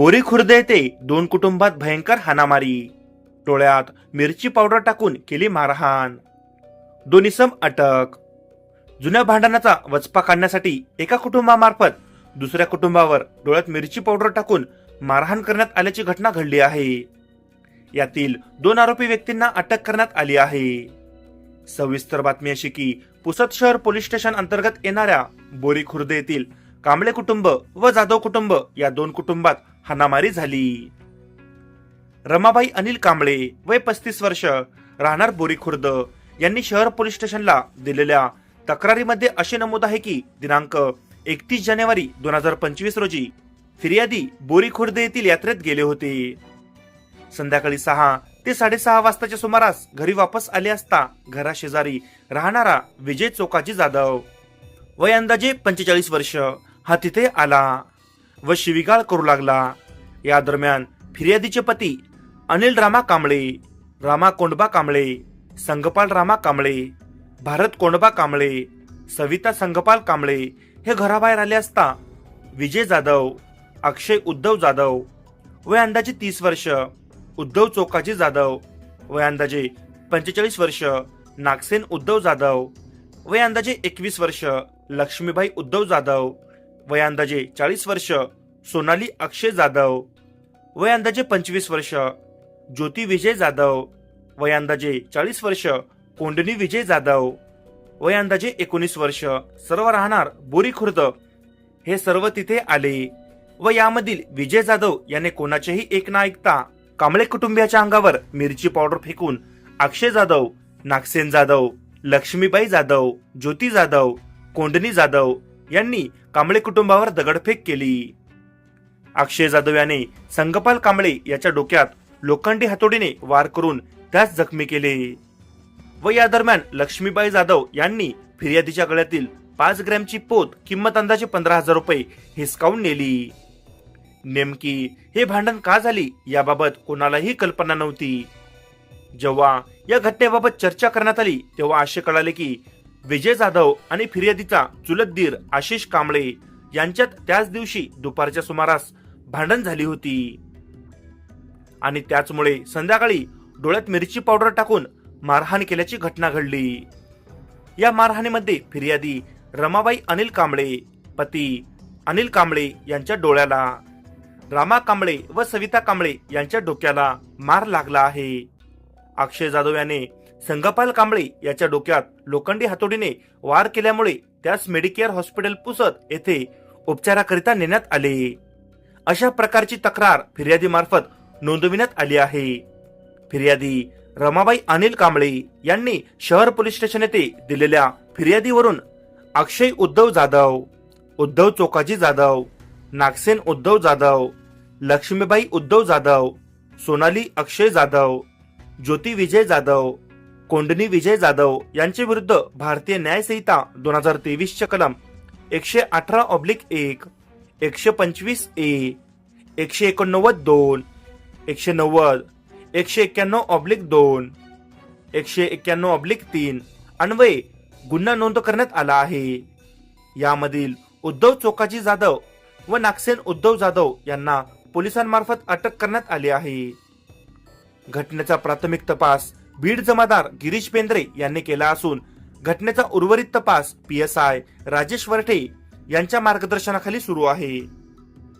बोरी खुर्द येथे दोन कुटुंबात भयंकर हाणामारी. टोळ्यात मिरची पावडर टाकून केली मारहाण. दोन्ही सम अटक. जुन्या भांडणाचा वचपा काढण्यासाठी एका कुटुंबामार्फत दुसऱ्या कुटुंबावर डोळ्यात मिरची पावडर टाकून मारहाण करण्यात आल्याची घटना घडली आहे. यातील दोन आरोपी व्यक्तींना अटक करण्यात आली आहे. सविस्तर बातमी अशी की पुसद शहर पोलीस स्टेशन अंतर्गत येणाऱ्या बोरी खुर्द येथील कांबळे कुटुंब व जाधव कुटुंब या दोन कुटुंबात हाणामारी झाली. रमाबाई अनिल कांबळे वय पस्तीस वर्ष राहणार बोरी खुर्द. यांनी शहर पोलीस स्टेशनला दिलेल्या तक्रारीमध्ये असे नमूद आहे की दिनांक एकतीस जानेवारी दोन हजार पंचवीस रोजी फिर्यादी बोरी खुर्द येथील यात्रेत गेले होते. संध्याकाळी सहा ते साडेसहा वाजताच्या सुमारास घरी वापस आले असता घराशेजारी राहणारा विजय चोकाजी जाधव. वय अंदाजे पंचेचाळीस वर्ष हा तिथे आला व शिविगाळ करू लागला. या दरम्यान फिर्यादीचे पती अनिल रामा कांबळे रामा कोंडबा कांबळे संगपाल रामा कांबळे भारत कोंडबा कांबळे सविता संगपाल कांबळे हे घराबाहेर आले असता विजय जाधव अक्षय उद्धव जाधव वय अंदाजे तीस वर्ष उद्धव चोकाजी जाधव वय अंदाजे पंचेचाळीस वर्ष नागसेन उद्धव जाधव वय अंदाजे एकवीस वर्ष लक्ष्मीबाई उद्धव जाधव वय अंदाजे चाळीस वर्ष सोनाली अक्षय जाधव. वय अंदाजे पंचवीस वर्ष ज्योती विजय जाधव. वय अंदाजे चाळीस वर्ष कोंडणी विजय जाधव. वय अंदाजे एकोणीस वर्ष सर्व राहणार बोरी खुर्द. हे सर्व तिथे आले. व यामधील विजय जाधव याने कोणाचेही एक ना ऐकता कांबळे कुटुंबियाच्या अंगावर मिरची पावडर फेकून अक्षय जाधव नागसेन जाधव लक्ष्मीबाई जाधव ज्योती जाधव कोंडणी जाधव यांनी कांबळे कुटुंबावर दगडफेक केली. अक्षय जाधव याने संगपाल कांबळे याच्या डोक्यात लोखंडी हातोडीने वार करून त्यास जखमी केले. व या दरम्यान लक्ष्मीबाई जाधव यांनी फिर्यादीच्या गळ्यातील पाच ग्रॅमची पोत किंमत अंदाजे पंधरा हजार रुपये हिसकावून नेली. नेमकी हे भांडण का झाली याबाबत कोणालाही कल्पना नव्हती. जेव्हा या घटनेबाबत चर्चा करण्यात आली तेव्हा असे कळाले की विजय जाधव आणि फिर्यादीचा चुलत दीर आशिष कांबळे यांच्यात त्याच दिवशी दुपारच्या सुमारास भांडण झाली होती. आणि त्याचमुळे संध्याकाळी डोळ्यात मिरची पावडर टाकून मारहाण केल्याची घटना घडली. या मारहाणीमध्ये फिर्यादी रमाबाई अनिल कांबळे पती अनिल कांबळे यांच्या डोळ्याला रामा कांबळे व सविता कांबळे यांच्या डोक्याला मार लागला आहे. अक्षय जाधव याने संगपाल कांबळे याच्या डोक्यात लोखंडी हातोडीने वार केल्यामुळे त्यास मेडिकेअर हॉस्पिटल पुसत येथे उपचाराकरिता नेण्यात आले. अशा प्रकारची तक्रार फिर्यादीमार्फत नोंदविण्यात आली आहे. फिर्यादी रमाबाई अनिल कांबळे यांनी शहर पोलीस स्टेशन येथे दिलेल्या फिर्यादीवरून अक्षय उद्धव जाधव उद्धव चोकाजी जाधव नागसेन उद्धव जाधव लक्ष्मीबाई उद्धव जाधव सोनाली अक्षय जाधव ज्योती विजय जाधव कोंडणी विजय जाधव यांच्या विरुद्ध भारतीय न्यायसंहिता दोन हजार तेवीसच्या कलम एकशे अठरा ऑब्लिक एक एकशे पंचवीस ए एकशे एकोणनव्वद दोन एकशे नव्वद एकशे एक्क्याण्णव ऑब्लिक दोन एकशे एक्क्याण्णव ऑब्लिक तीन अन्वये गुन्हा नोंद करण्यात आला आहे. यामधील उद्धव चोकाजी जाधव व नागसेन उद्धव जाधव यांना पोलिसांमार्फत अटक करण्यात आली आहे. घटनेचा प्राथमिक तपास बीड जमादार गिरीश बेंद्रे यांनी केला असून घटनेचा उर्वरित तपास P S I Rajesh Varathe यांच्या मार्गदर्शनाखाली सुरू आहे.